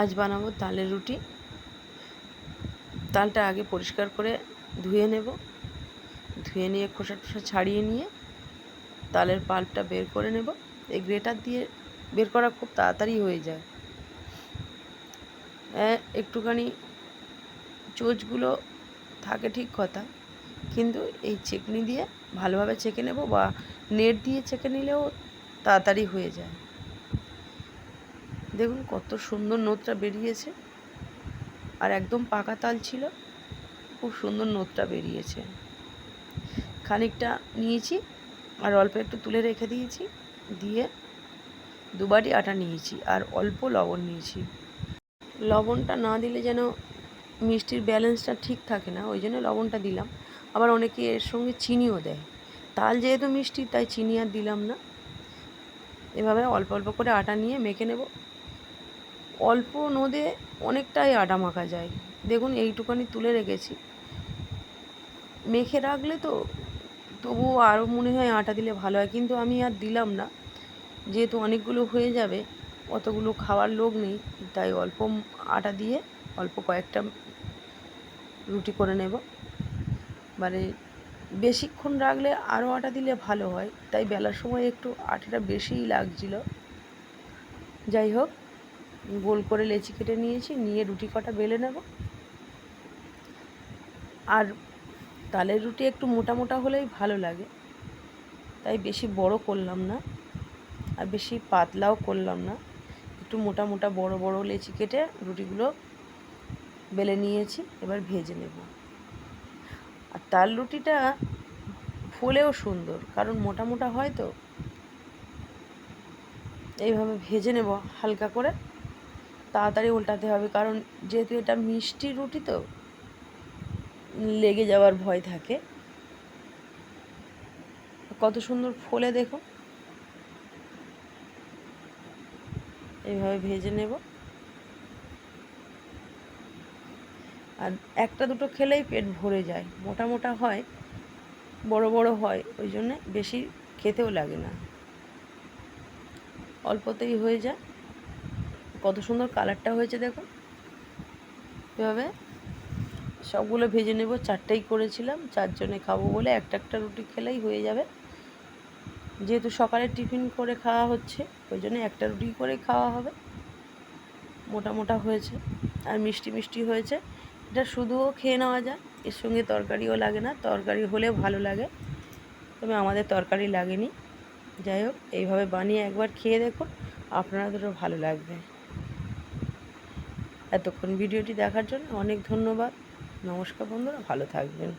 আজ বানাবো তালের রুটি। তালটা আগে পরিষ্কার করে ধুয়ে নেব। ধুয়ে নিয়ে খোসা টোসা ছাড়িয়ে নিয়ে তালের পাল্পটা বের করে নেব। এই গ্রেটার দিয়ে বের করা খুব তাড়াতাড়ি হয়ে যায়। একটুখানি চোচগুলো থাকে ঠিক কথা, কিন্তু এই চেকনি দিয়ে ভালোভাবে চেকে নেব বা নেট দিয়ে চেকে নিলেও তাড়াতাড়ি হয়ে যায়। দেখুন কত সুন্দর নোদটা বেরিয়েছে। আর একদম পাকা তাল ছিল। খুব সুন্দর নোদটা বেরিয়েছে। খানিকটা নিয়েছি আর অল্প একটু তুলে রেখে দিয়েছি। দিয়ে দুবারই আটা নিয়েছি আর অল্প লবণ নিয়েছি। লবণটা না দিলে যেন মিষ্টির ব্যালেন্সটা ঠিক থাকে না, ওই জন্য লবণটা দিলাম। আবার অনেকে এর সঙ্গে চিনিও দেয়। তাল যেহেতু মিষ্টি, তাই চিনি আর দিলাম না। এভাবে অল্প অল্প করে আটা নিয়ে মেখে নেব। অল্প নদে অনেকটাই আটা মাখা যায়। দেখুন, এইটুকানি তুলে রেখেছি। মেখে রাখলে তো তবুও আরও মনে হয় আটা দিলে ভালো হয়। কিন্তু আমি আর দিলাম না। যেহেতু অনেকগুলো হয়ে যাবে, অতগুলো খাওয়ার লোক নেই, তাই অল্প আটা দিয়ে অল্প কয়েকটা রুটি করে নেব। মানে বেশিক্ষণ রাখলে আরও আটা দিলে ভালো হয়। তাই বেলার সময় একটু আটাটা বেশিই লাগছিল। যাই হোক গোল করে লেচি কেটে নিয়েছি, নিয়ে রুটি কটা বেলে নেব। আর তালের রুটি একটু মোটা মোটা হলেই ভালো লাগে, তাই বেশি বড় করলাম না আর বেশি পাতলাও করলাম না। একটু মোটা মোটা বড় বড় লেচি কেটে রুটিগুলো বেলে নিয়েছি, এবার ভেজে নেব। আর তাল রুটিটা ফুলেও সুন্দর, কারণ মোটা মোটা হয় তো। এইভাবে ভেজে নেব হালকা করে। তাড়াতাড়ি উল্টাতে হবে, কারণ যেহেতু এটা মিষ্টি রুটি তো, লেগে যাওয়ার ভয় থাকে। কত সুন্দর ফোলে দেখো। এইভাবে ভেজে নেব। আর একটা দুটো খেলেই পেট ভরে যায়। মোটা মোটা হয়, বড় বড় হয়, ওই জন্যে বেশি খেতেও লাগে না। অল্পতেই হয়ে যায়। কত সুন্দর কালারটা হয়েছে দেখো। এভাবে সবগুলো ভেজে নেব, চারটেই করেছিলাম চারজনে খাব বলে একটা একটা রুটি খেলেই হয়ে যাবে। যেহেতু সকালে টিফিন করে খাওয়া হচ্ছে, ওই জন্য একটা রুটি করে খাওয়া হবে। মোটা মোটা হয়েছে আর মিষ্টি মিষ্টি হয়েছে। এটা শুধুও খেয়ে নেওয়া যায়, এর সঙ্গে তরকারিও লাগে না, তরকারি হলে ভালো লাগে। তবে আমাদের তরকারি লাগেনি। যাই হোক, এইভাবে বানিয়ে একবার খেয়ে দেখুন আপনাদেরও ভালো লাগবে। এতক্ষণ ভিডিওটি দেখার জন্য অনেক ধন্যবাদ। নমস্কার বন্ধুরা ভালো থাকবেন।